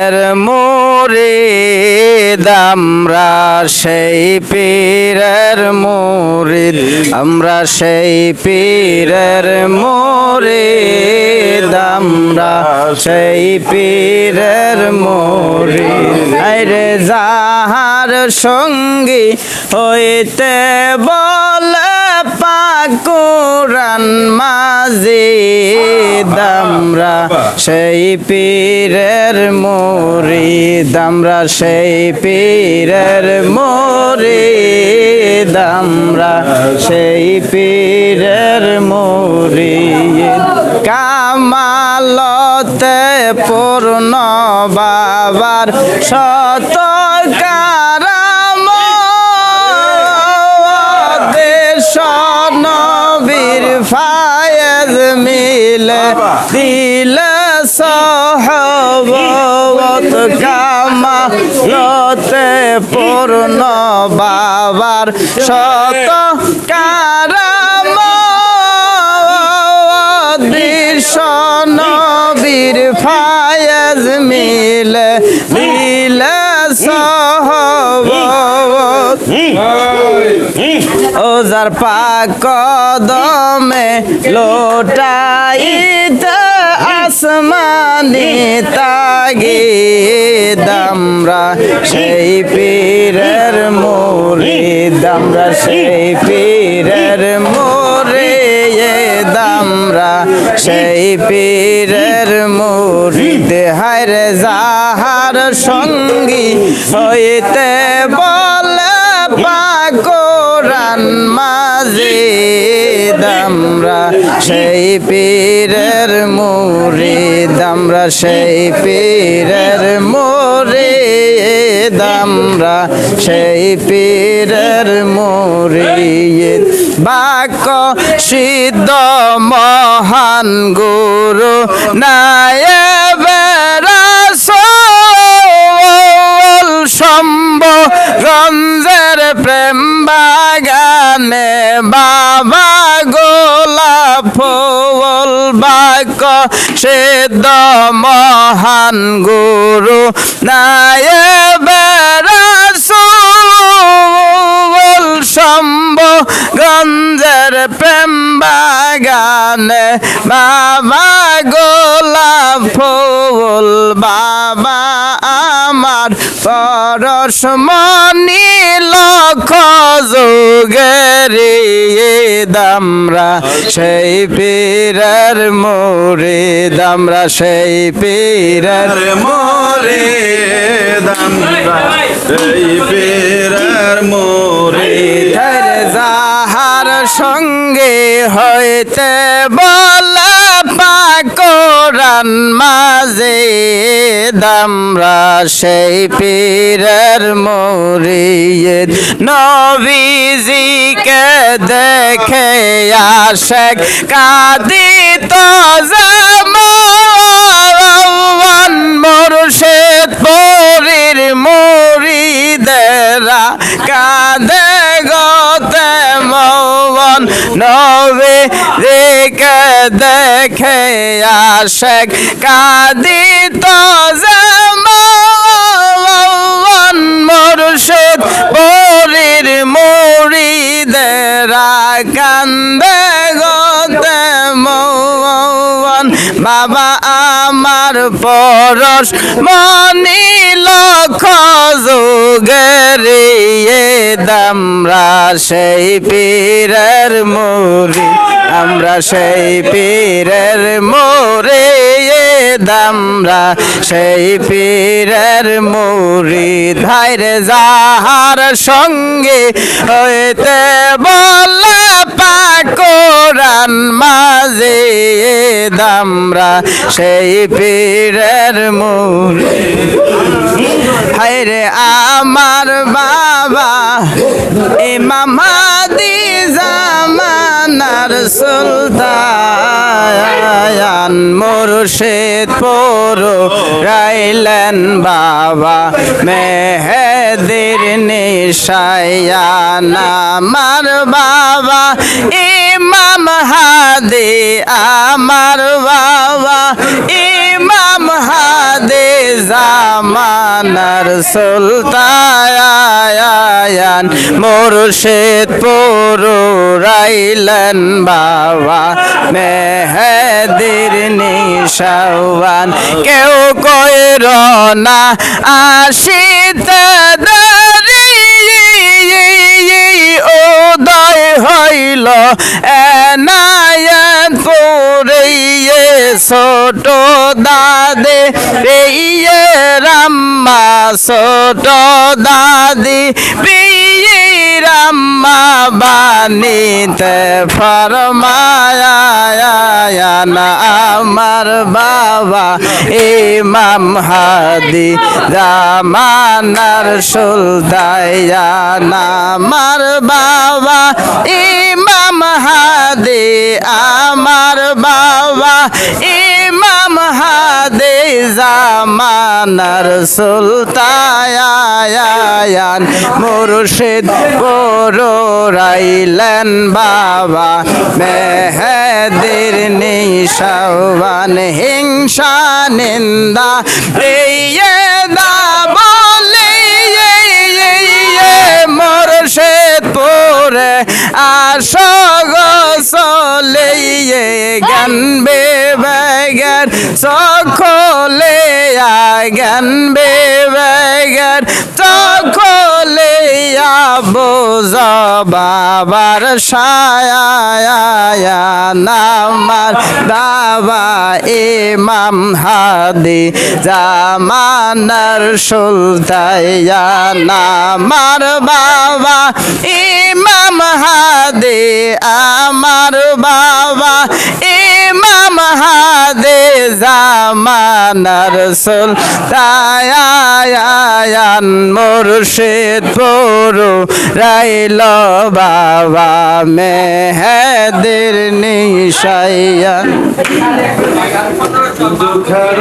এর মোরে আমরা সেই পীরের মুরিদ আমরা সেই পীরের মোরে আমরা সেই পীরের মুরিদ আরে যাহার সঙ্গী হইতে বলে পাকুরান মাঝে দামরা, সেই পীরের মোরি, দামরা, সেই পীরের মোরি, দামরা, সেই পীরের মোরি। কামালতে পূর্ণ বাবার শত কারাম ফায়েজ মিলে দিল সহবত কামা লতে পূর্ণ বাবার শত কারাম ওজার পাক কদমে লোটাইতে আসমানি তাগে দামরা, সেই পীরের মোরে, দামরা, সেই পীরের মোরে দামরা, সেই পীরের মুরিদ হায়রে যাহার সঙ্গী হইতে বলে পাকোরান সেই পীরের মুরি দামরা সেই পীরের মুরি দামরা সেই পীরের মুরি বাক্য সিদ্ধ মহান গুরু নায়বের সিদ্ধ মহান গুরু নায়বের সুল সম্ভ গঞ্জের প্রেম বাগানে বাবা গোলাপ ফুল বাবা আমার পরশ মনি লক্ষ যোগেরি দামরা, সেই পীরের মোরে দামরা, সেই পীরের মোরে দামরা এই পীরের মোরে ধরে যাহার সঙ্গে হইতে বলে পাকরান মাঝে দামরা সেই পীরের মরিয়ে নবীজিকে দেখে আশেক কাদিত যেমন মুর্শিদ, পরীর মুরিদেরা কাঁদে গতে মৌবন নবে রেখে দেখে আশেক কাদিত যেমন মুর্শিদ। পরির মুরিদেরা কান্দে গতে মৌবন বাবা আমার পরশ মনি লক্ষ যোগেরে দামরা সেই পীরের মোরে আমরা সেই পীরের মোরে দামরা সেই পীরের মোরে ধাইরে যাহার সঙ্গে হইতে বলে পাকোরান মাঝে দামরা সেই পীরের মূল হায় রে আমার বাবা ইমামাদি জামানার সুলতান মুর্শিদ পুরো রাইলেন বাবা মেহেদির নিশায়ান আমার বাবা ইমাম হাদি আমার বাবা ইমাম হাদে জামানার সুলতায়ান মুর্শিদ পুরু রাইলেন বাবা মেহেদির নিশাওয়ান। কেউ কইর না আসিতে দেরি উদয় হইল। এনায়তপুরে ছোট দাদে রে রাম্মা ছোট দাদি প্রিয়ে রাম্মা বানিতে না, আমার বাবা ইমাম হাদি জামানার সুলতায়ান আমার বাবা ইমাম হাদি, আমার বাবা জামানার সুলতায়ান মুর্শিদ পুরো রাইলেন বাবা মেহেদির নিশাবান হিংসা নিন্দা বেগের সকলে বোঝ বাবার ছায়া নামার বাবা ইমাম হাদি জামানার সুলতায়া নামার বাবা। ইমাম হাদি আমার বাবা। হাদি সুল তায়ায়ান মুর্শিদ পুরু রাইল বাবা মেহেদির নিশাইয়ান দুঃখের